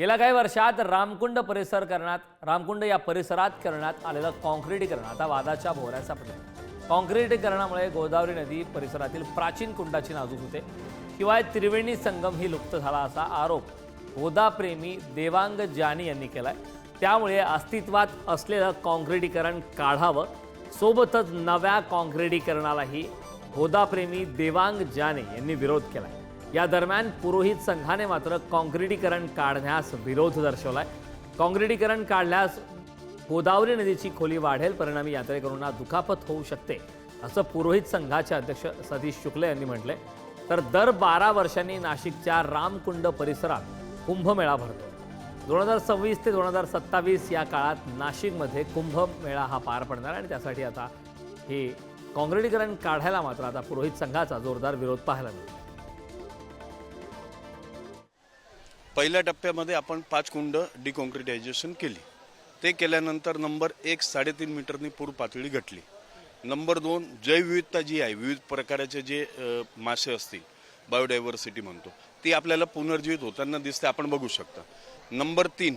गेल्या काही वर्षात रामकुंड परिसर करण्यात रामकुंड या परिसरात करण्यात आलेलं कॉन्क्रिटीकरण आता वादाच्या भोवऱ्याचा पडला कॉन्क्रिटीकरणामुळे गोदावरी नदी परिसरातील प्राचीन कुंडाची नाजूक होते. शिवाय त्रिवेणी संगम ही लुप्त झाला असा आरोप गोदाप्रेमी देवांग जानी यांनी केलाय. त्यामुळे अस्तित्वात असलेलं कॉन्क्रिटीकरण काढावं. सोबतच नव्या कॉन्क्रिटीकरणालाही होदाप्रेमी देवांग जाने यांनी विरोध केलाय. या दरम्यान पुरोहित संघाने मात्र काँक्रिटीकरण काढण्यास विरोध दर्शवलाय. काँक्रिटीकरण काढल्यास गोदावरी नदीची खोली वाढेल परिणामी यात्रेकरूंना दुखापत होऊ शकते असं पुरोहित संघाचे अध्यक्ष सतीश शुक्ले यांनी म्हटलंय. तर दर बारा वर्षांनी नाशिकच्या रामकुंड परिसरात कुंभमेळा भरतो. दोन हजार सव्वीस ते दोन हजार सत्तावीस या काळात नाशिकमध्ये कुंभमेळा हा पार पडणार आणि त्यासाठी आता हे काँक्रिटीकरण काढायला मात्र आता पुरोहित संघाचा जोरदार विरोध पाहायला मिळतो पहिल्या टप्प्यामध्ये आपण पाच कुंड डिकॉन्क्रिटायझेशन केली. ते केल्यानंतर नंबर एक साडेतीन मीटरनी पूर पातळी घटली. नंबर दोन जैवविविधता जी आहे विविध प्रकारचे जे मासे असतील बायोडायव्हर्सिटी म्हणतो ती आपल्याला पुनर्जीवित होताना दिसते आपण बघू शकता. नंबर तीन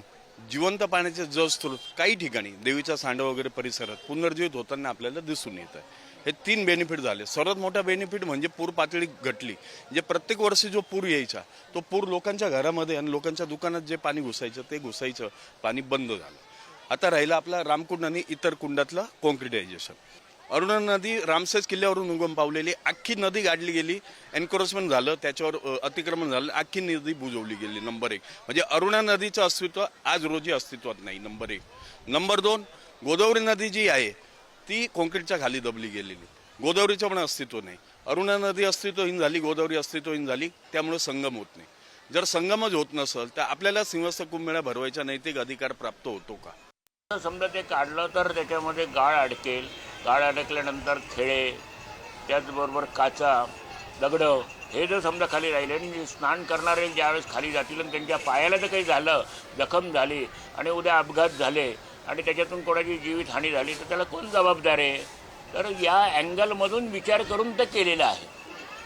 जिवंत पाण्याचे जल काही ठिकाणी देवीचा सांडा वगैरे परिसरात पुनर्जीवित होताना आपल्याला दिसून येत आहे. हे तीन बेनिफिट झाले. सर्वात मोठा बेनिफिट म्हणजे पूर पातळी घटली. जे प्रत्येक वर्षी जो पूर यायचा तो पूर लोकांच्या घरामध्ये आणि लोकांच्या दुकानात जे पाणी घुसायचं ते घुसायचं पाणी बंद झालं. आता राहिलं आपला रामकुंड आणि इतर कुंडातलं कॉन्क्रिटायझेशन अरुणा नदी रामसेस किल्ल्यावरून उगम पावलेली अख्खी नदी गाडली गेली एन्क्रोचमेंट झालं त्याच्यावर अतिक्रमण झालं अख्खी नदी बुजवली गेली नंबर एक. म्हणजे अरुणा नदीचं अस्तित्व आज रोजी अस्तित्वात नाही नंबर एक. नंबर दोन गोदावरी नदी जी आहे ती कॉन्क्रीटच्या खाली दबली गेलेली. गोदावरीचं पण अस्तित्व नाही. अरुणा नदी अस्तित्वहीन झाली गोदावरी अस्तित्वहीन झाली त्यामुळे संगम होत नाही. जर संगमच होत नसेल तर आपल्याला सिंहस्थ कुंभमेळा भरवायचा नैतिक अधिकार प्राप्त होतो का? समजा ते काढलं तर त्याच्यामध्ये गाळ अडकेल. गाळ अडकल्यानंतर खेळे त्याचबरोबर काचा दगडं हे जर समजा खाली राहिले आणि स्नान करणारे ज्यावेळेस खाली जातील आणि त्यांच्या पायाला जर काही झालं जखम झाली आणि उद्या अपघात झाले आणि त्याच्यातून कोणाची जीवितहानी झाली तर त्याला कोण जबाबदार आहे? तर या अँगलमधून विचार करून तर केलेलं आहे.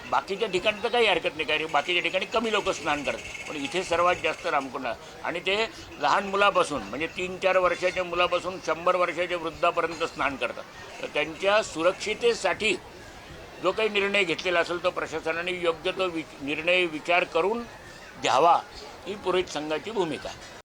बाकीच्या ठिकाणी तर काही हरकत नाही कारण बाकीच्या ठिकाणी कमी लोक स्नान करतात. पण इथे सर्वात जास्त रामकुंड आणि ते लहान मुलापासून म्हणजे तीन चार वर्षाच्या मुलापासून शंभर वर्षाच्या वृद्धापर्यंत स्नान करतात. तर त्यांच्या सुरक्षितेसाठी जो काही निर्णय घेतलेला असेल तो प्रशासनाने योग्य तो वि निर्णय विचार करून घ्यावा ही पुरोहित संघाची भूमिका आहे.